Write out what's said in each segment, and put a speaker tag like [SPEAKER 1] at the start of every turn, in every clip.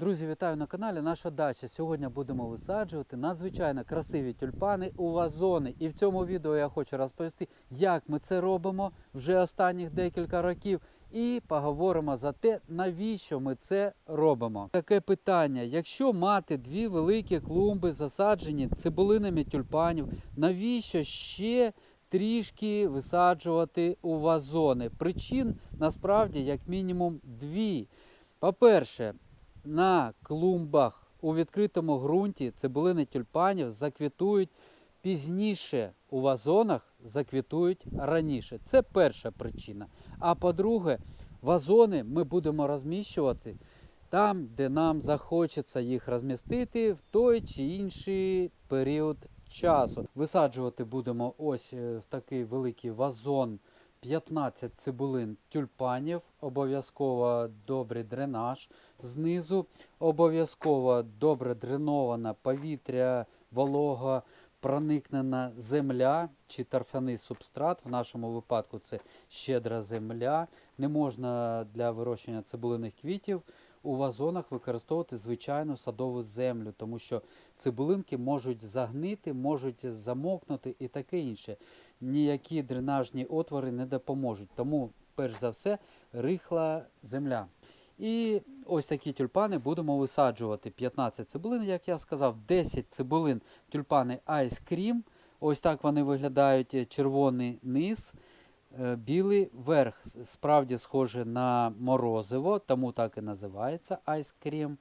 [SPEAKER 1] Друзі, вітаю на каналі Наша дача. Сьогодні будемо висаджувати надзвичайно красиві тюльпани у вазони. І в цьому відео я хочу розповісти, як ми це робимо вже останніх декілька років. І поговоримо за те, навіщо ми це робимо. Таке питання: якщо мати дві великі клумби, засаджені цибулинами тюльпанів, навіщо ще трішки висаджувати у вазони? Причин насправді як мінімум дві. По-перше, на клумбах у відкритому ґрунті цибулини тюльпанів заквітують пізніше, у вазонах заквітують раніше. Це перша причина. А по-друге, вазони ми будемо розміщувати там, де нам захочеться їх розмістити в той чи інший період часу. Висаджувати будемо ось е, в такий великий вазон 15 цибулин тюльпанів, обов'язково добрий дренаж знизу, обов'язково добре дреноване повітря, волога, проникнена земля чи торфяний субстрат. В нашому випадку це щедра земля. Не можна для вирощування цибулиних квітів у вазонах використовувати звичайну садову землю, тому що цибулинки можуть загнити, можуть замокнути і таке інше. Ніякі дренажні отвори не допоможуть. Тому, перш за все, рихла земля. І ось такі тюльпани будемо висаджувати. 15 цибулин, як я сказав, 10 цибулин тюльпани Ice Cream. Ось так вони виглядають. Червоний низ, е, білий верх. Справді схоже на морозиво, тому так і називається Ice Cream.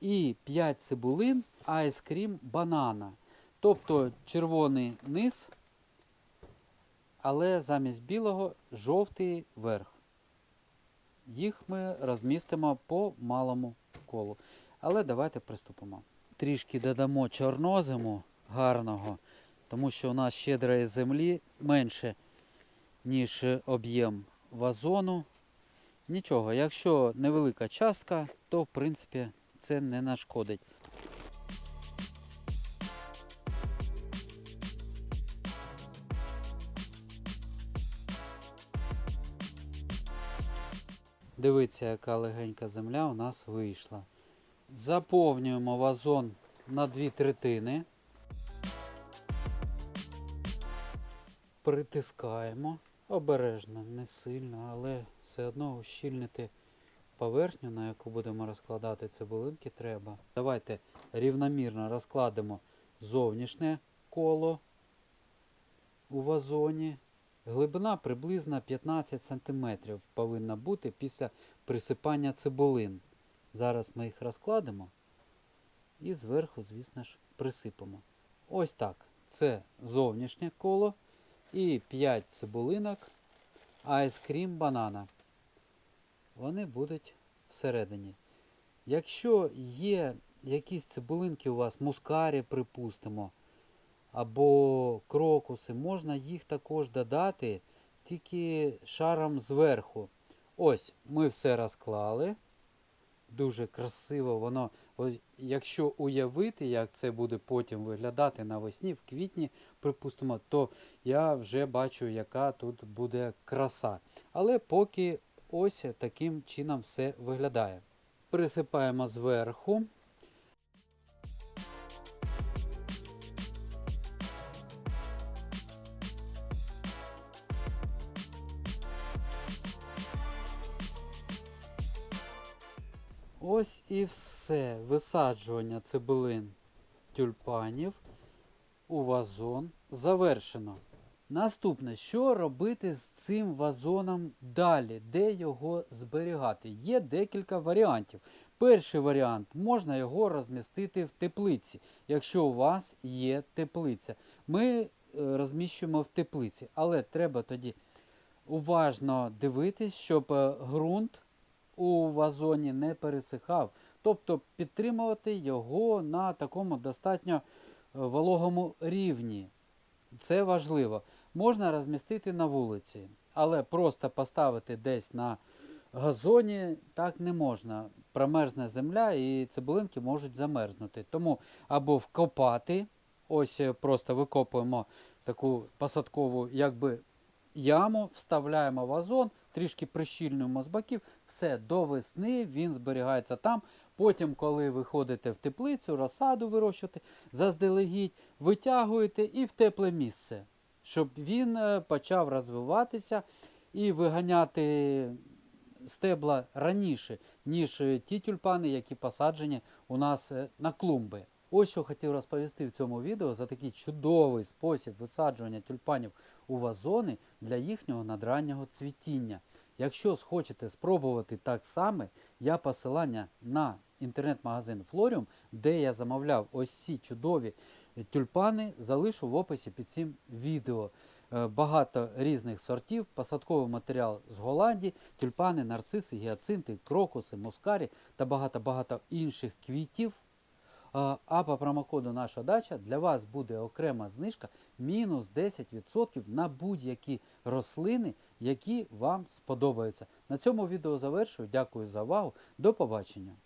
[SPEAKER 1] І 5 цибулин Ice Cream банана. Тобто червоний низ, але замість білого жовтий верх. Їх ми розмістимо по малому колу. Але давайте приступимо. Трішки додамо чорнозиму гарного, тому що у нас щедрої землі менше, ніж об'єм вазону. Нічого, якщо невелика частка, то в принципі це не нашкодить. Дивіться, яка легенька земля у нас вийшла. Заповнюємо вазон на дві третини. Притискаємо обережно, не сильно, але все одно ущільнити поверхню, на яку будемо розкладати цибулинки, треба. Давайте рівномірно розкладемо зовнішнє коло у вазоні. Глибина приблизно 15 см повинна бути після присипання цибулин. Зараз ми їх розкладемо і зверху, звісно ж, присипемо. Ось так. Це зовнішнє коло і 5 цибулинок айскрім банана. Вони будуть всередині. Якщо є якісь цибулинки у вас, мускарі, припустимо, або крокуси, можна їх також додати тільки шаром зверху. Ось, ми все розклали. Дуже красиво воно. Ось, якщо уявити, як це буде потім виглядати навесні, в квітні, припустимо, то я вже бачу, яка тут буде краса. Але поки ось таким чином все виглядає. Присипаємо зверху. Ось і все. Висаджування цибулин тюльпанів у вазон завершено. Наступне, що робити з цим вазоном далі, де його зберігати? Є декілька варіантів. Перший варіант можна його розмістити в теплиці, якщо у вас є теплиця. Ми е, розміщуємо в теплиці, але треба тоді уважно дивитись, щоб е, ґрунт у вазоні не пересихав. Тобто підтримувати його на такому достатньо е, вологому рівні. Це важливо. Можна розмістити на вулиці, але просто поставити десь на газоні так не можна. Промерзне земля і цибулинки можуть замерзнути. Тому або вкопати, ось е, просто викопуємо таку посадкову якби яму, вставляємо вазон, трішки прищільнуємо з боків, все, до весни він зберігається там, Потім, коли ви ходите в теплицю, розсаду вирощувати, заздалегідь витягуєте і в тепле місце, щоб він е, почав розвиватися і виганяти стебла раніше, ніж ті тюльпани, які посаджені у нас е, на клумби. Ось що хотів розповісти в цьому відео за такий чудовий спосіб висаджування тюльпанів у вазони для їхнього надраннього цвітіння. Якщо схочете спробувати так само, я посилання на інтернет-магазин Флоріум, де я замовляв ось ці чудові тюльпани, залишу в описі під цим відео. Е, Багато різних сортів, посадковий матеріал з Голландії, тюльпани, нарциси, гіацинти, крокуси, мускарі та багато-багато інших квітів. А по промокоду наша дача для вас буде окрема знижка мінус 10% на будь-які рослини, які вам сподобаються. На цьому відео завершую. Дякую за увагу. До побачення.